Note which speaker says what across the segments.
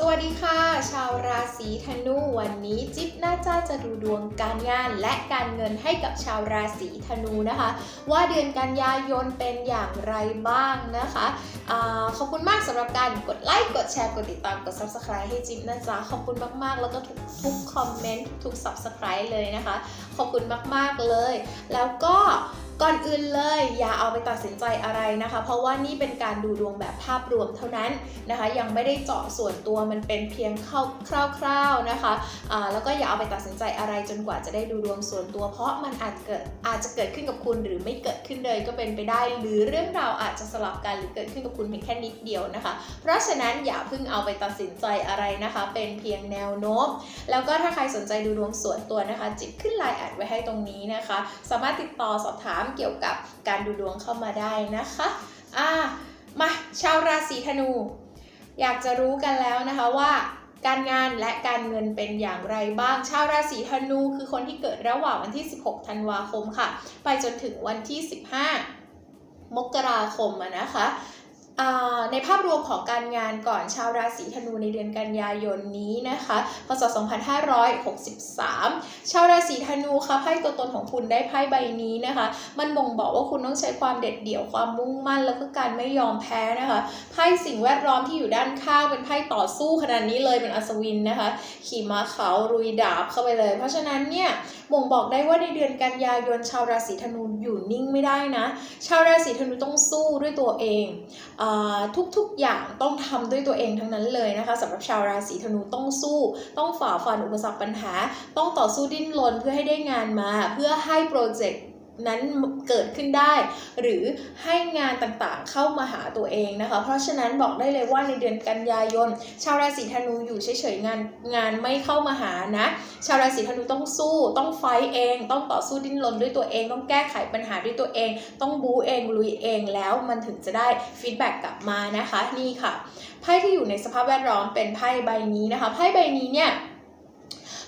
Speaker 1: สวัสดีค่ะ ชาวราศีธนูวันนี้จิ๊บน่าจะจะดูดวงการงานและการเงินให้กับชาวราศีธนูนะคะ ว่าเดือนกันยายนเป็นอย่างไรบ้างนะคะอาขอบคุณมากสำหรับการกดไลค์กดแชร์กดติดตามกด subscribe ให้จิ๊บนะจ๊ะขอบคุณมากๆ แล้วก็ทุกทุกคอมเมนต์ทุก subscribe เลยนะคะ ขอบคุณมากๆเลย แล้วก็ ก่อนอื่นเลยอย่าเอาไปตัดสินใจอะไรนะคะ เพราะว่านี่เป็นการดูดวงแบบภาพรวมเท่านั้นนะคะ ยังไม่ได้เจาะส่วนตัวมันเป็นเพียงคร่าวๆนะคะอ่าแล้วก็อย่าเอาไปตัดสินใจอะไรจนกว่าจะได้ดูดวงส่วนตัว เพราะมันอาจเกิดอาจจะเกิดขึ้นกับคุณหรือไม่เกิดขึ้นเลยก็เป็นไปได้ หรือเรื่องราวอาจจะสลับกันหรือเกิดขึ้นกับคุณเพียงแค่นิดเดียวนะคะ เพราะฉะนั้นอย่าเพิ่งเอาไปตัดสินใจอะไรนะคะ เป็นเพียงแนวโน้มแล้วก็ถ้าใครสนใจดูดวงส่วนตัวนะคะ จิบขึ้นไลน์แอดไว้ให้ตรงนี้นะคะ สามารถติดต่อสอบถามเกี่ยวกับการดูดวงเข้ามาได้นะคะอ่ามาชาวราศีธนู อยากจะรู้กันแล้วนะคะว่าการงานและการเงินเป็นอย่างไรบ้าง ชาวราศีธนูคือคนที่เกิดระหว่างวันที่ 16 ธันวาคมค่ะ ไปจนถึงวันที่ 15 มกราคมนะคะ ในภาพรวมของการงานก่อนชาวราศีธนูในเดือนกันยายนนี้นะคะ พศ 2563 ชาวราศีธนูค่ะไพ่ตัวตนของคุณได้ไพ่ใบนี้นะคะ มันบ่งบอกว่าคุณต้องใช้ความเด็ดเดี่ยวความมุ่งมั่น แล้วก็การไม่ยอมแพ้นะคะไพ่สิ่งแวดล้อมที่อยู่ด้านข้างเป็นไพ่ต่อสู้ขนาดนี้เลยเป็นอัศวินนะคะ ขี่ม้าขาวรุยดาบเข้าไปเลย เพราะฉะนั้นเนี่ยบ่งบอกได้ว่าในเดือนกันยายนชาวราศีธนูอยู่นิ่งไม่ได้นะ ชาวราศีธนูต้องสู้ด้วยตัวเองอาทุกๆอย่างต้องทำด้วยตัวเองทั้งนั้นเลยนะคะสำหรับชาวราศีธนูต้องสู้ ต้องฝ่าฟันอุปสรรคปัญหา ต้องต่อสู้ดิ้นรนเพื่อให้ได้งานมา เพื่อให้โปรเจกต์ นั้นเกิดขึ้นได้ หรือให้งานต่างๆเข้ามาหาตัวเองนะคะ เพราะฉะนั้นบอกได้เลยว่าในเดือนกันยายน ชาวราศีธนูอยู่เฉยๆงานงานไม่เข้ามาหานะชาวราศีธนูต้องสู้ต้องไฟท์เอง ต้องต่อสู้ดิ้นรนด้วยตัวเอง ต้องแก้ไขปัญหาด้วยตัวเอง ต้องบู๊เองลุยเองแล้วมันถึงจะได้ฟีดแบ็กกลับมานะคะนี่ค่ะไพ่ที่อยู่ในสภาพแวดล้อมเป็นไพ่ใบนี้นะคะไพ่ใบนี้เนี่ย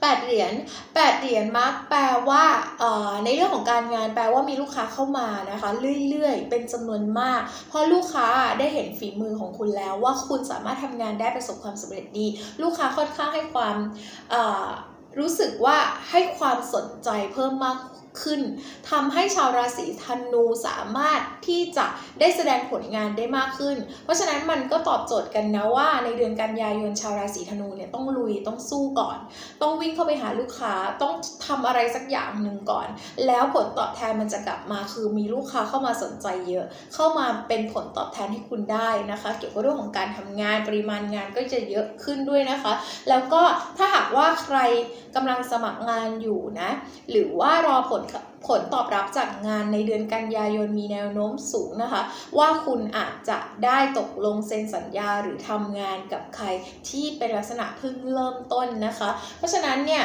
Speaker 1: แปดเหรียญแปดเหรียญมักแปลว่าในเรื่องของการงานแปลว่ามีลูกค้าเข้ามานะคะเรื่อยๆ เป็นจำนวนมาก เพราะลูกค้าได้เห็นฝีมือของคุณแล้วว่าคุณสามารถทำงานได้ประสบความสำเร็จดี ลูกค้าค่อนข้างให้ความรู้สึกว่าให้ความสนใจเพิ่มมาก ขึ้นทำให้ชาวราศีธนูสามารถที่จะได้แสดงผลงานได้มากขึ้น เพราะฉะนั้นมันก็ตอบโจทย์กันนะว่าในเดือนกันยายนชาวราศีธนูเนี่ยต้องลุยต้องสู้ก่อน ต้องวิ่งเข้าไปหาลูกค้าต้องทำอะไรสักอย่างหนึ่งก่อน แล้วผลตอบแทนมันจะกลับมาคือมีลูกค้าเข้ามาสนใจเยอะ เข้ามาเป็นผลตอบแทนให้คุณได้นะคะ เกี่ยวกับเรื่องของการทำงานปริมาณงานก็จะเยอะขึ้นด้วยนะคะ แล้วก็ถ้าหากว่าใครกำลังสมัครงานอยู่นะ หรือว่ารอผลผลตอบรับจากงานในเดือนกันยายนมีแนวโน้มสูงนะคะ ว่าคุณอาจจะได้ตกลงเซ็นสัญญาหรือทำงานกับใครที่เป็นลักษณะเพิ่งเริ่มต้นนะคะ เพราะฉะนั้นเนี่ย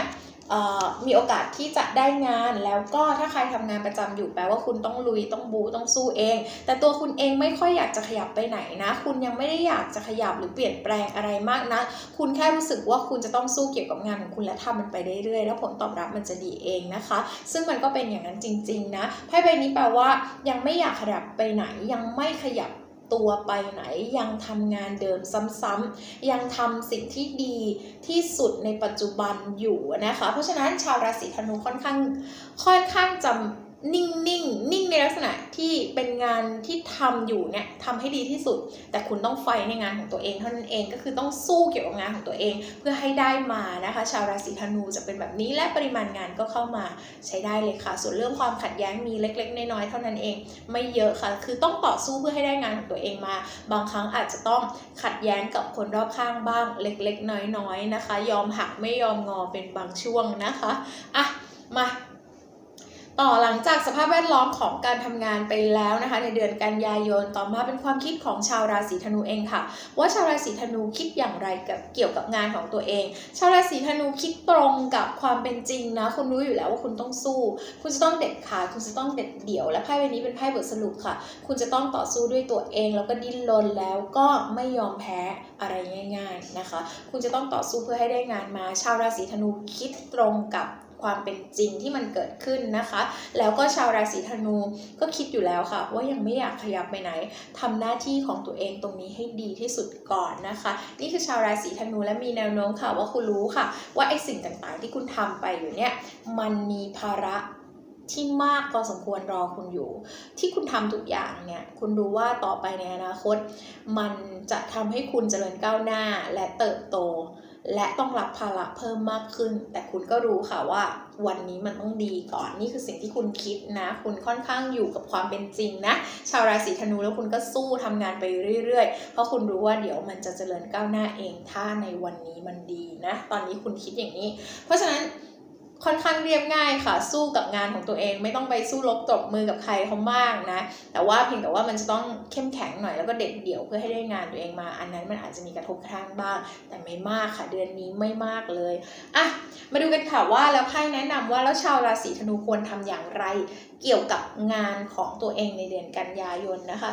Speaker 1: มีโอกาสที่จะได้งานแล้วก็ถ้าใครทำงานประจำอยู่แปลว่าคุณต้องลุยต้องบูต้องสู้เอง แต่ตัวคุณเองไม่ค่อยอยากจะขยับไปไหนนะ คุณยังไม่ได้อยากจะขยับหรือเปลี่ยนแปลงอะไรมากนะ คุณแค่รู้สึกว่าคุณจะต้องสู้เกี่ยวกับงานของคุณและทำมันไปเรื่อยๆแล้วผลตอบรับมันจะดีเองนะคะ ซึ่งมันก็เป็นอย่างนั้นจริง ๆ นะไพ่ใบนี้แปลว่ายังไม่อยากขยับไปไหนยังไม่ขยับ ตัวไปไหนยังทำงานเดิมซ้ำๆยังทำสิ่งที่ดีที่สุดในปัจจุบันอยู่นะคะ เพราะฉะนั้นชาวราศีธนูค่อนข้างค่อนข้างจำ นิ่งนิ่งนิ่งในลักษณะที่เป็นงานที่ทำอยู่เนี่ยทำให้ดีที่สุด แต่คุณต้องไฟในงานของตัวเองเท่านั้นเองก็คือต้องสู้เกี่ยวกับงานของตัวเอง เพื่อให้ได้มานะคะ ชาวราศีธนูจะเป็นแบบนี้และปริมาณงานก็เข้ามาใช้ได้เลยค่ะ ส่วนเรื่องความขัดแย้งมีเล็ก ๆ น้อยๆเท่านั้นเอง ไม่เยอะค่ะ คือต้องต่อสู้เพื่อให้ได้งานของตัวเองมา บางครั้งอาจจะต้องขัดแย้งกับคนรอบข้างบ้างเล็ก ๆ น้อยๆนะคะ ยอมหักไม่ยอมงอเป็นบางช่วงนะคะอะมา ต่อหลังจากสภาพแวดล้อมของการทำงานไปแล้วนะคะ ในเดือนกันยายนต่อมาเป็นความคิดของชาวราศีธนูเองค่ะ ว่าชาวราศีธนูคิดอย่างไรกับเกี่ยวกับงานของตัวเอง ชาวราศีธนูคิดตรงกับความเป็นจริงนะคุณรู้อยู่แล้วว่าคุณต้องสู้ คุณจะต้องเด็ดขาดคุณจะต้องเด็ดเดี่ยว และไพ่ใบนี้เป็นไพ่บทสรุปค่ะ คุณจะต้องต่อสู้ด้วยตัวเอง แล้วก็ดิ้นรนแล้วก็ไม่ยอมแพ้อะไรง่าย ๆนะคะ คุณจะต้องต่อสู้เพื่อให้ได้งานมา ชาวราศีธนูคิดตรงกับ ความเป็นจริงที่มันเกิดขึ้นนะคะ แล้วก็ชาวราศีธนูก็คิดอยู่แล้วค่ะ ว่ายังไม่อยากขยับไปไหนทำหน้าที่ของตัวเองตรงนี้ให้ดีที่สุดก่อนนะคะ นี่คือชาวราศีธนูและมีแนวโน้มค่ะ ว่าคุณรู้ค่ะ ว่าไอ้สิ่งต่างๆ ที่คุณทำไปอยู่เนี่ยมันมีภาระที่มากพอสมควรรอคุณอยู่ ที่คุณทำทุกอย่างเนี่ยคุณรู้ว่าต่อไปในอนาคต มันจะทำให้คุณเจริญก้าวหน้าและเติบโต และต้องรับภาระเพิ่มมากขึ้น แต่คุณก็รู้ค่ะว่า วันนี้มันต้องดีก่อน นี่คือสิ่งที่คุณคิดนะ คุณค่อนข้างอยู่กับความเป็นจริงนะ ชาวราศีธนูแล้วคุณก็สู้ทำงานไปเรื่อยๆ เพราะคุณรู้ว่าเดี๋ยวมันจะเจริญก้าวหน้าเอง ถ้าในวันนี้มันดีนะ ตอนนี้คุณคิดอย่างนี้ เพราะฉะนั้น ค่อนข้างเรียบง่ายค่ะ สู้กับงานของตัวเอง ไม่ต้องไปสู้รบตบมือกับใครเขามากนะ แต่ว่าเพียงแต่ว่ามันจะต้องเข้มแข็งหน่อยแล้วก็เด็ดเดี่ยวเพื่อให้ได้งานตัวเองมา อันนั้นมันอาจจะมีกระทบกระทั่งบ้าง แต่ไม่มากค่ะ เดือนนี้ไม่มากเลยอะมาดูกันค่ะว่าแล้วไพ่แนะนำว่าแล้วชาวราศีธนูควรทำอย่างไร เกี่ยวกับงานของตัวเองในเดือนกันยายนนะคะ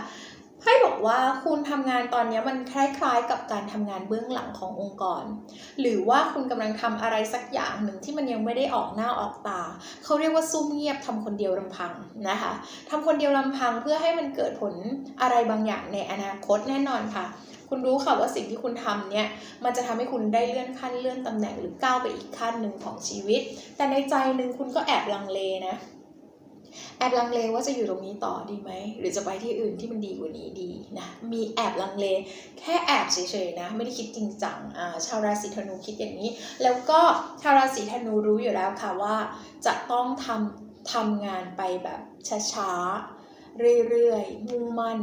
Speaker 1: ไพ่บอกว่าคุณทำงานตอนนี้มันคล้ายๆ กับการทำงานเบื้องหลังขององค์กร หรือว่าคุณกำลังทำอะไรสักอย่างหนึ่งที่มันยังไม่ได้ออกหน้าออกตา เขาเรียกว่าซุ่มเงียบทำคนเดียวลำพังนะคะทำคนเดียวลำพังเพื่อให้มันเกิดผลอะไรบางอย่างในอนาคตแน่นอนค่ะคุณรู้ค่ะว่าสิ่งที่คุณทำเนี่ยมันจะทำให้คุณได้เลื่อนขั้นเลื่อนตำแหน่งหรือก้าวไปอีกขั้นหนึ่งของชีวิต แต่ในใจหนึ่งคุณก็แอบลังเลนะ แอบลังเลว่าจะอยู่ตรงนี้ต่อดีไหม หรือจะไปที่อื่นที่มันดีกว่านี้ดีนะมีแอบลังเล แค่แอบเฉยๆนะ ไม่ได้คิดจริงจังอ่าชาวราศีธนูคิดอย่างนี้ แล้วก็ชาวราศีธนูรู้อยู่แล้วค่ะว่าจะต้องทำทำงานไปแบบช้าๆเรื่อยๆ มุ่งมั่น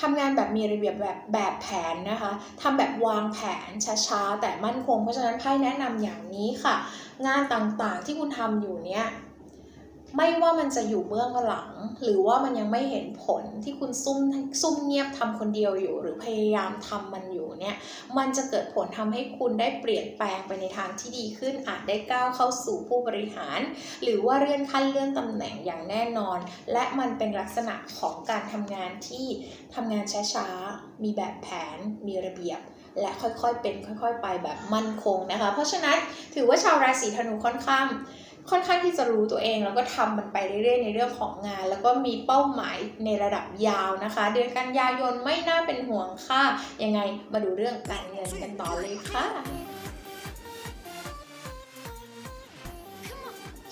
Speaker 1: ทำงานแบบมีระเบียบแบบแบบแผนนะคะทำแบบวางแผนช้าๆ แต่มั่นคง เพราะฉะนั้นไพ่แนะนำอย่างนี้ค่ะ งานต่างๆที่คุณทำอยู่เนี้ย ไม่ว่ามันจะอยู่เบื้องหลัง หรือว่ามันยังไม่เห็นผลที่คุณซุ่มซุ่มเงียบทำคนเดียวอยู่ หรือพยายามทำมันอยู่เนี่ยมันจะเกิดผลทำให้คุณได้เปลี่ยนแปลงไปในทางที่ดีขึ้นอาจได้ก้าวเข้าสู่ผู้บริหาร หรือว่าเลื่อนขั้นเลื่อนตำแหน่งอย่างแน่นอน และมันเป็นลักษณะของการทำงานที่ทำงานช้าๆมีแบบแผนมีระเบียบและค่อยๆ เป็นค่อย ๆ ไปแบบมั่นคงนะคะ เพราะฉะนั้นถือว่าชาวราศีธนูค่อนข้าง ค่อนข้างที่จะรู้ตัวเอง แล้วก็ทำมันไปเรื่อยๆในเรื่องของงาน แล้วก็มีเป้าหมายในระดับยาวนะคะ เดือนกันยายนไม่น่าเป็นห่วงค่ะยังไงมาดูเรื่องการเงินกันต่อเลยค่ะ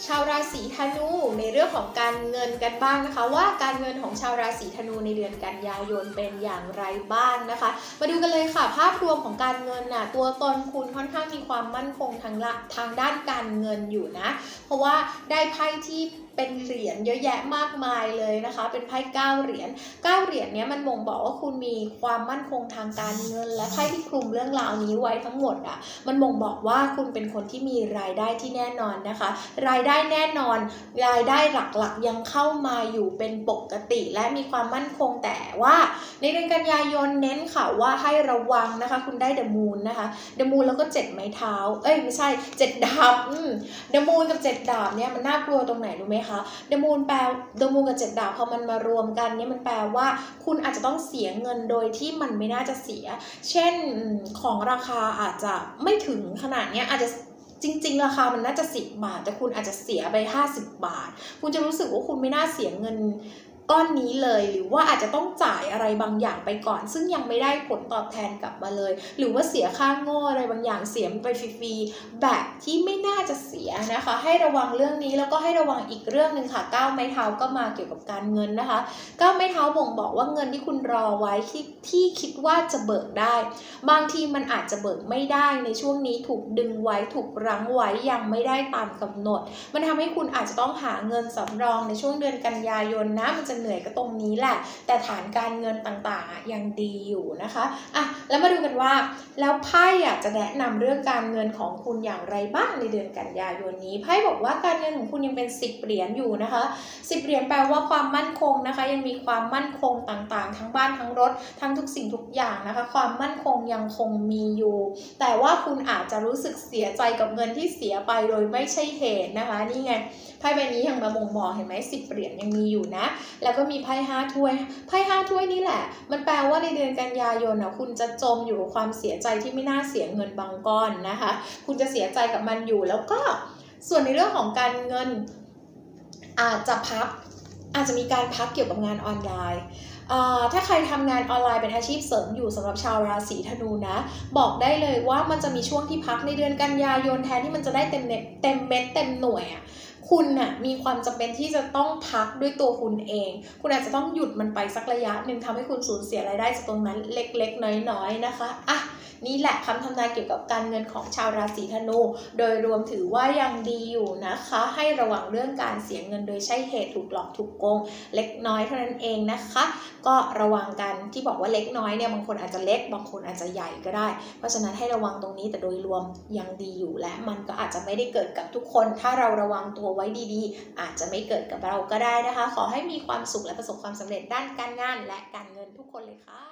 Speaker 1: ชาวราศีธนูในเรื่องของการเงินกันบ้างนะคะ ว่าการเงินของชาวราศีธนูในเดือนกันยายนเป็นอย่างไรบ้างนะคะ มาดูกันเลยค่ะ ภาพรวมของการเงินน่ะตัวตนคุณค่อนข้างมีความมั่นคงทางละทางด้านการเงินอยู่นะ เพราะว่าได้ไพ่ที่เป็นเหรียญเยอะแยะมากมายเลยนะคะ เป็นไพ่เก้าเหรียญเก้าเหรียญเนี้ยมันบ่งบอกว่าคุณมีความมั่นคงทางการเงิน และไพ่ที่คลุมเรื่องราวนี้ไว้ทั้งหมดอะมันบ่งบอกว่าคุณเป็นคนที่มีรายได้ที่แน่นอนนะคะ รายได้แน่นอน รายได้หลักๆ ยังเข้ามาอยู่เป็นปกติ และมีความมั่นคงแต่ว่า ในเดือนกันยายนเน้นค่ะว่าให้ระวังนะคะ คุณได้เดอะมูนนะคะเดอะมูนแล้วก็เจ็ดไม้เท้า เอ้ยไม่ใช่เจ็ดดาบเดอะมูนกับเจ็ดดาบเนี่ยมันน่ากลัวตรงไหนรู้ไหมคะเดอะมูนแปลเดอะมูนกับเจ็ดดาวพอมันมารวมกันเนี่ยมันแปลว่า คุณอาจจะต้องเสียเงินโดยที่มันไม่น่าจะเสีย เช่นของราคาอาจจะไม่ถึงขนาดเนี้ยอาจจะจริง ๆ ราคามันน่าจะ 10 บาท แต่คุณอาจจะเสียไป 50 บาท คุณจะรู้สึกว่าคุณไม่น่าเสียเงิน ก้อนนี้เลย หรือว่าอาจจะต้องจ่ายอะไรบางอย่างไปก่อน ซึ่งยังไม่ได้ผลตอบแทนกลับมาเลย หรือว่าเสียค่าโง่อะไรบางอย่างเสียไปฟรีๆแบบที่ไม่น่าจะเสียนะคะ ให้ระวังเรื่องนี้แล้วก็ให้ระวังอีกเรื่องหนึ่งค่ะก้าวไม้เท้าก็มาเกี่ยวกับการเงินนะคะก้าวไม้เท้าบ่งบอกว่าเงินที่คุณรอไว้ที่ที่คิดว่าจะเบิกได้ บางทีมันอาจจะเบิกไม่ได้ในช่วงนี้ถูกดึงไว้ถูกรั้งไว้ยังไม่ได้ตามกำหนด มันทำให้คุณอาจจะต้องหาเงินสำรองในช่วงเดือนกันยายนนะมันจะเหนื่อยก็ตรงนี้แหละ แต่ฐานการเงินต่างๆยังดีอยู่นะคะอะแล้วมาดูกันว่า แล้วไพ่อะจะแนะนำเรื่องการเงินของคุณอย่างไรบ้างในเดือนกันยายนนี้ไพ่บอกว่าการเงินของคุณยังเป็นสิบเหรียญอยู่นะคะสิบเหรียญแปลว่าความมั่นคงนะคะ ยังมีความมั่นคงต่างๆ ทั้งบ้านทั้งรถทั้งทุกสิ่งทุกอย่างนะคะ ความมั่นคงยังคงมีอยู่ แต่ว่าคุณอาจจะรู้สึกเสียใจกับเงินที่เสียไปโดยไม่ใช่เหตุนะคะ นี่ไงไพ่ใบนี้ยังมาบ่งบอกเห็นไหมสิบเหรียญยังมีอยู่นะแล้วก็มีไพ่ห้าถ้วยไพ่ห้าถ้วยนี่แหละ มันแปลว่าในเดือนกันยายนนะคุณจะจมอยู่กับความเสียใจที่ไม่น่าเสียเงินบางก้อนนะคะ คุณจะเสียใจกับมันอยู่แล้วก็ส่วนในเรื่องของการเงินอาจจะพักอาจจะมีการพักเกี่ยวกับงานออนไลน์ ถ้าใครทำงานออนไลน์เป็นอาชีพเสริมอยู่สำหรับชาวราศีธนูนะ บอกได้เลยว่ามันจะมีช่วงที่พักในเดือนกันยายนแทนที่มันจะได้เต็มเน็ตเต็มเม็ดเต็มหน่วยอะ่ะคุณน่ะมีความจำเป็นที่จะต้องพักด้วยตัวคุณเอง คุณอาจจะต้องหยุดมันไปสักระยะหนึ่งทำให้คุณสูญเสียรายได้จากตรงนั้นเล็กๆ น้อยๆ นะคะ อะ นี่แหละคำทำนายเกี่ยวกับการเงินของชาวราศีธนู โดยรวมถือว่ายังดีอยู่นะคะ ให้ระวังเรื่องการเสียเงินโดยใช่เหตุถูกหลอกถูกโกง เล็กน้อยเท่านั้นเองนะคะ ก็ระวังกันที่บอกว่าเล็กน้อยเนี่ยบางคนอาจจะเล็กบางคนอาจจะใหญ่ก็ได้ เพราะฉะนั้นให้ระวังตรงนี้แต่โดยรวมยังดีอยู่และมันก็อาจจะไม่ได้เกิดกับทุกคน ถ้าเราระวังตัวไว้ดีๆ อาจจะไม่เกิดกับเราก็ได้นะคะ ขอให้มีความสุขและประสบความสำเร็จด้านการงาน และการเงินทุกคนเลยค่ะ